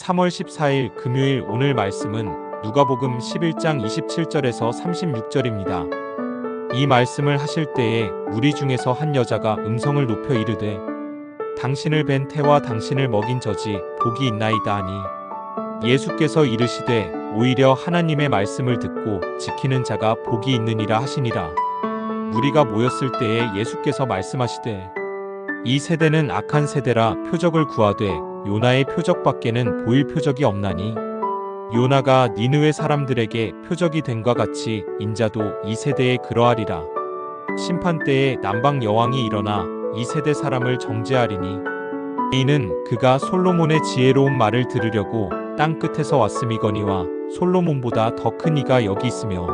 3월 14일 금요일 오늘 말씀은 누가복음 11장 27절에서 36절입니다. 이 말씀을 하실 때에 무리 중에서 한 여자가 음성을 높여 이르되 당신을 뵌 태와 당신을 먹인 저지 복이 있나이다 하니 예수께서 이르시되 오히려 하나님의 말씀을 듣고 지키는 자가 복이 있느니라 하시니라. 무리가 모였을 때에 예수께서 말씀하시되 이 세대는 악한 세대라 표적을 구하되 요나의 표적밖에는 보일 표적이 없나니. 요나가 니느웨 사람들에게 표적이 된과 같이 인자도 이 세대에 그러하리라. 심판 때에 남방 여왕이 일어나 이 세대 사람을 정죄하리니. 이는 그가 솔로몬의 지혜로운 말을 들으려고 땅 끝에서 왔음이거니와 솔로몬보다 더 큰 이가 여기 있으며.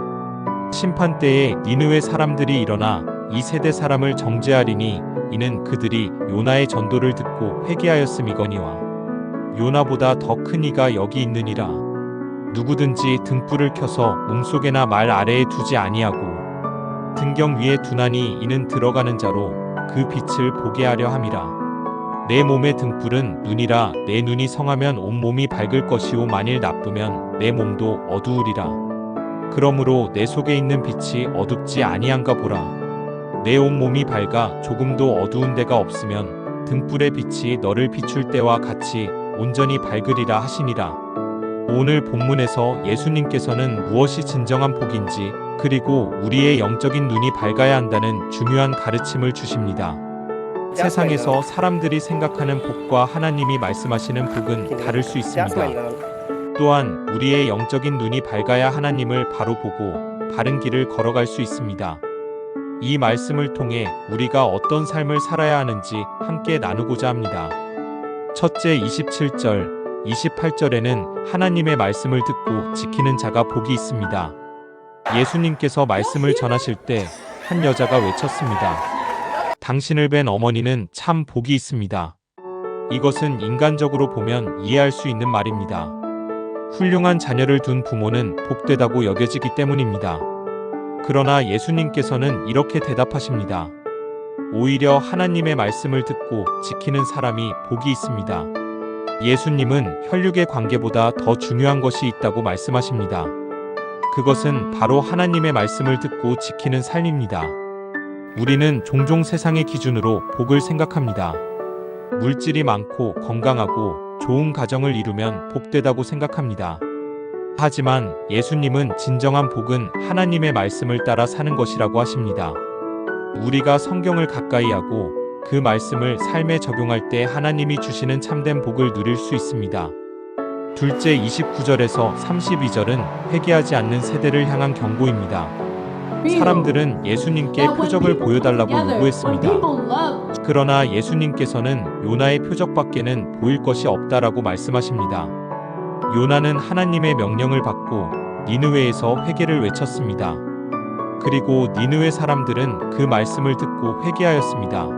심판 때에 니느웨 사람들이 일어나 이 세대 사람을 정죄하리니 이는 그들이 요나의 전도를 듣고 회개하였음이거니와 요나보다 더 큰 이가 여기 있느니라. 누구든지 등불을 켜서 몸속에나 말 아래에 두지 아니하고 등경 위에 두나니 이는 들어가는 자로 그 빛을 보게 하려 함이라. 내 몸의 등불은 눈이라 내 눈이 성하면 온 몸이 밝을 것이오 만일 나쁘면 내 몸도 어두우리라. 그러므로 내 속에 있는 빛이 어둡지 아니한가 보라 내 온몸이 밝아 조금도 어두운 데가 없으면 등불의 빛이 너를 비출 때와 같이 온전히 밝으리라 하시니라. 오늘 본문에서 예수님께서는 무엇이 진정한 복인지 그리고 우리의 영적인 눈이 밝아야 한다는 중요한 가르침을 주십니다. 세상에서 사람들이 생각하는 복과 하나님이 말씀하시는 복은 다를 수 있습니다. 또한 우리의 영적인 눈이 밝아야 하나님을 바로 보고 바른 길을 걸어갈 수 있습니다. 이 말씀을 통해 우리가 어떤 삶을 살아야 하는지 함께 나누고자 합니다. 첫째 27절, 28절에는 하나님의 말씀을 듣고 지키는 자가 복이 있습니다. 예수님께서 말씀을 전하실 때 한 여자가 외쳤습니다. 당신을 뵌 어머니는 참 복이 있습니다. 이것은 인간적으로 보면 이해할 수 있는 말입니다. 훌륭한 자녀를 둔 부모는 복되다고 여겨지기 때문입니다. 그러나 예수님께서는 이렇게 대답하십니다. 오히려 하나님의 말씀을 듣고 지키는 사람이 복이 있습니다. 예수님은 혈육의 관계보다 더 중요한 것이 있다고 말씀하십니다. 그것은 바로 하나님의 말씀을 듣고 지키는 삶입니다. 우리는 종종 세상의 기준으로 복을 생각합니다. 물질이 많고 건강하고 좋은 가정을 이루면 복되다고 생각합니다. 하지만 예수님은 진정한 복은 하나님의 말씀을 따라 사는 것이라고 하십니다. 우리가 성경을 가까이 하고 그 말씀을 삶에 적용할 때 하나님이 주시는 참된 복을 누릴 수 있습니다. 둘째 29절에서 32절은 회개하지 않는 세대를 향한 경고입니다. 사람들은 예수님께 표적을 보여달라고 요구했습니다. 그러나 예수님께서는 요나의 표적밖에는 보일 것이 없다라고 말씀하십니다. 요나는 하나님의 명령을 받고 니느웨에서 회개를 외쳤습니다. 그리고 니느웨 사람들은 그 말씀을 듣고 회개하였습니다.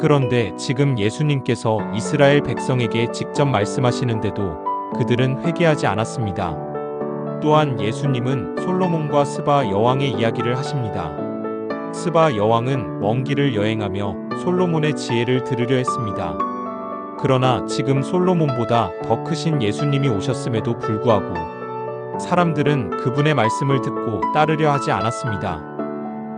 그런데 지금 예수님께서 이스라엘 백성에게 직접 말씀하시는데도 그들은 회개하지 않았습니다. 또한 예수님은 솔로몬과 스바 여왕의 이야기를 하십니다. 스바 여왕은 먼 길을 여행하며 솔로몬의 지혜를 들으려 했습니다. 그러나 지금 솔로몬보다 더 크신 예수님이 오셨음에도 불구하고 사람들은 그분의 말씀을 듣고 따르려 하지 않았습니다.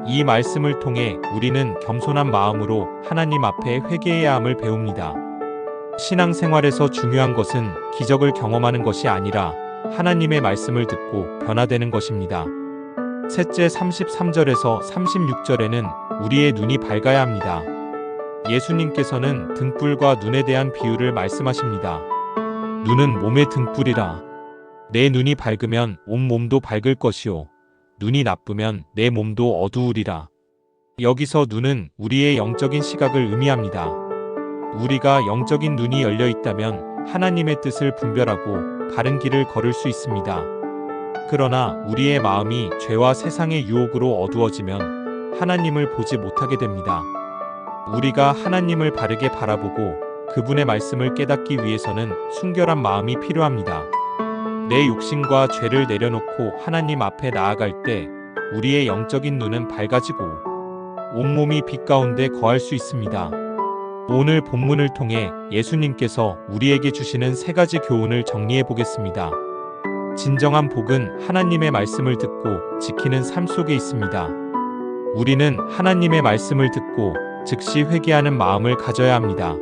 이 말씀을 통해 우리는 겸손한 마음으로 하나님 앞에 회개해야 함을 배웁니다. 신앙생활에서 중요한 것은 기적을 경험하는 것이 아니라 하나님의 말씀을 듣고 변화되는 것입니다. 셋째 33절에서 36절에는 우리의 눈이 밝아야 합니다. 예수님께서는 등불과 눈에 대한 비유를 말씀하십니다. 눈은 몸의 등불이라. 내 눈이 밝으면 온 몸도 밝을 것이요. 눈이 나쁘면 내 몸도 어두우리라. 여기서 눈은 우리의 영적인 시각을 의미합니다. 우리가 영적인 눈이 열려 있다면 하나님의 뜻을 분별하고 바른 길을 걸을 수 있습니다. 그러나 우리의 마음이 죄와 세상의 유혹으로 어두워지면 하나님을 보지 못하게 됩니다. 우리가 하나님을 바르게 바라보고 그분의 말씀을 깨닫기 위해서는 순결한 마음이 필요합니다. 내 욕심과 죄를 내려놓고 하나님 앞에 나아갈 때 우리의 영적인 눈은 밝아지고 온몸이 빛 가운데 거할 수 있습니다. 오늘 본문을 통해 예수님께서 우리에게 주시는 세 가지 교훈을 정리해 보겠습니다. 진정한 복은 하나님의 말씀을 듣고 지키는 삶 속에 있습니다. 우리는 하나님의 말씀을 듣고 즉시 회개하는 마음을 가져야 합니다.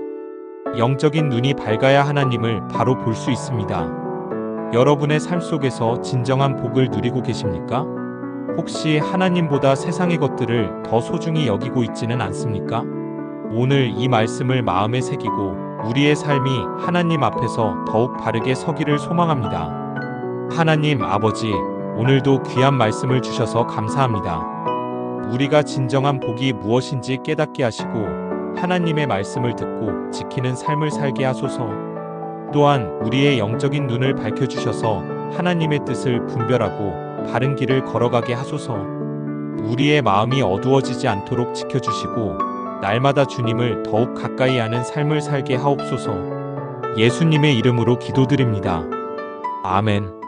영적인 눈이 밝아야 하나님을 바로 볼 수 있습니다. 여러분의 삶 속에서 진정한 복을 누리고 계십니까? 혹시 하나님보다 세상의 것들을 더 소중히 여기고 있지는 않습니까? 오늘 이 말씀을 마음에 새기고 우리의 삶이 하나님 앞에서 더욱 바르게 서기를 소망합니다. 하나님 아버지, 오늘도 귀한 말씀을 주셔서 감사합니다. 우리가 진정한 복이 무엇인지 깨닫게 하시고 하나님의 말씀을 듣고 지키는 삶을 살게 하소서. 또한 우리의 영적인 눈을 밝혀주셔서 하나님의 뜻을 분별하고 바른 길을 걸어가게 하소서. 우리의 마음이 어두워지지 않도록 지켜주시고 날마다 주님을 더욱 가까이 하는 삶을 살게 하옵소서. 예수님의 이름으로 기도드립니다. 아멘.